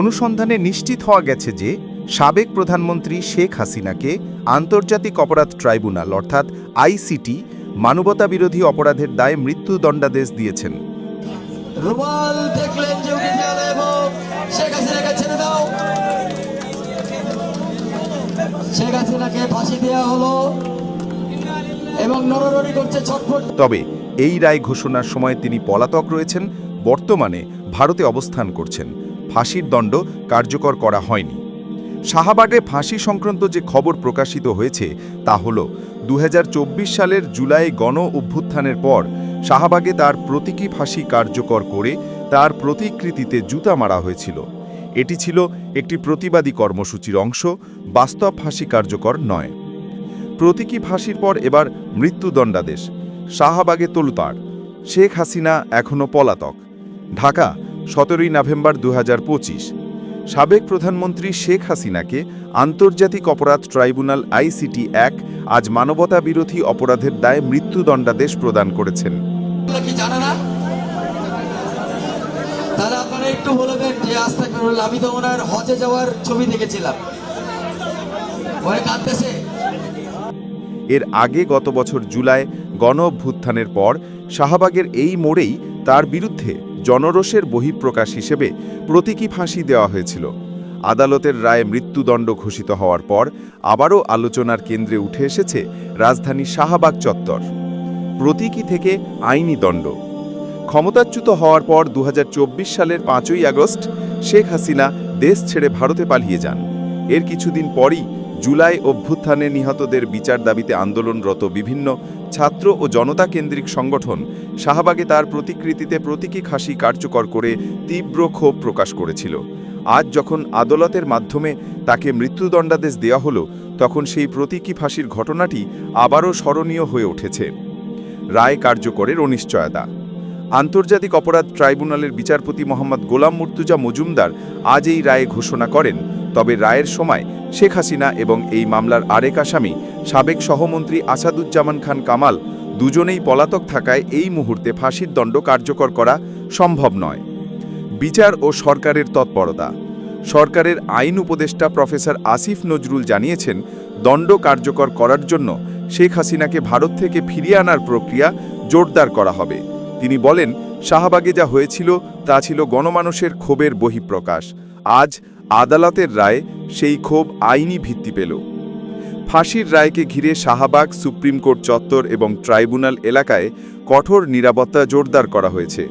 অনুসন্ধানে নিশ্চিত হওয়া গেছে যে সাবেক প্রধানমন্ত্রী শেখ হাসিনাকে আন্তর্জাতিক অপরাধ ট্রাইব্যুনাল অর্থাৎ আইসিটি মানবতা বিরোধী অপরাধের দায়ে মৃত্যুদণ্ডাদেশ দিয়েছেন। রুমাল দেখলেন যে উঠে গেল এবং শেখ হাসিনাকে ছেড়ে দাও। শেখ হাসিনাকে ফাঁসি দেওয়া হলো এবং নরনরি করছে ছটফট। তবে এই রায় ঘোষণার সময় তিনি পলাতক রয়েছেন বর্তমানে ভারতে অবস্থান করছেন। ফাঁসির দণ্ড কার্যকর করা হয়নি। শাহবাগে ফাঁসি সংক্রান্ত যে খবর প্রকাশিত হয়েছে, তা হল দু হাজার চব্বিশ সালের জুলাই গণ অভ্যুত্থানের পর শাহবাগে তার প্রতীকী ফাঁসি কার্যকর করে তার প্রতিকৃতিতে জুতা মারা হয়েছিল। এটি ছিল একটি প্রতিবাদী কর্মসূচির অংশ, বাস্তব ফাঁসি কার্যকর নয়। প্রতীকী ফাঁসির পর এবার মৃত্যুদণ্ডাদেশ, শাহাবাগে তোলপাড়, শেখ হাসিনা এখনও পলাতক। ঢাকা সতেরোই নভেম্বর দু হাজার পঁচিশ। সাবেক প্রধানমন্ত্রী শেখ হাসিনাকে আন্তর্জাতিক অপরাধ ট্রাইব্যুনাল আইসিটি এক আজ মানবতা বিরোধী অপরাধের দায়ে মৃত্যুদণ্ডাদেশ প্রদান করেছেন। কি জানে না? তাহলে আপনারা একটু বলবেন যে আস্তে আমি তো ওনার হজে যাওয়ার ছবি দেখেছিলাম। কাঁদতেছে। এর আগে গত বছর জুলাই গণ অভ্যুত্থানের পর শাহবাগের এই মোড়েই তার বিরুদ্ধে জনরোষের বহিঃপ্রকাশ হিসেবে প্রতীকী ফাঁসি দেওয়া হয়েছিল। আদালতের রায়ে মৃত্যুদণ্ড ঘোষিত হওয়ার পর আবারও আলোচনার কেন্দ্রে উঠে এসেছে রাজধানী শাহবাগ চত্বর। প্রতীকী থেকে আইনি দণ্ড। ক্ষমতাচ্যুত হওয়ার পর দু হাজার চব্বিশ সালের পাঁচই আগস্ট শেখ হাসিনা দেশ ছেড়ে ভারতে পালিয়ে যান। এর কিছুদিন পরই জুলাই অভ্যুত্থানে নিহতদের বিচার দাবিতে আন্দোলনরত বিভিন্ন ছাত্র ও জনতা কেন্দ্রিক সংগঠন শাহবাগে তার প্রতিকৃতিতে প্রতীকী খাসি কার্যকর করে তীব্র ক্ষোভ প্রকাশ করেছিল। আজ যখন আদালতের মাধ্যমে তাকে মৃত্যুদণ্ডাদেশ দেওয়া হলো, তখন সেই প্রতীকী ফাঁসির ঘটনাটি আবারও স্মরণীয় হয়ে উঠেছে। রায় কার্যকরের অনিশ্চয়তা। আন্তর্জাতিক অপরাধ ট্রাইব্যুনালের বিচারপতি মোহাম্মদ গোলাম মুর্তুজা মজুমদার আজ এই রায়ে ঘোষণা করেন তবে রায়ের সময় শেখ হাসিনা এবং এই মামলার আরেক আসামি, সাবেক সহমন্ত্রী আসাদুজ্জামান খান কামাল, দুজনেই পলাতক থাকায় এই মুহূর্তে ফাঁসির দণ্ড কার্যকর করা সম্ভব নয়। বিচার ও সরকারের তৎপরতা। সরকারের আইন উপদেষ্টা প্রফেসর আসিফ নজরুল জানিয়েছেন, দণ্ড কার্যকর করার জন্য শেখ হাসিনাকে ভারত থেকে ফিরিয়ে আনার প্রক্রিয়া জোরদার করা হবে। তিনি বলেন, শাহবাগে যা হয়েছিল তা ছিল গণমানুষের ক্ষোভের বহিঃপ্রকাশ। আজ আদালতের রায় সেই ক্ষোভ আইনি ভিত্তি পেল। ফাঁসির রায়কে ঘিরে শাহবাগ সুপ্রিম কোর্ট চত্বর এবং ট্রাইব্যুনাল এলাকায় কঠোর নিরাপত্তা জোরদার করা হয়েছে।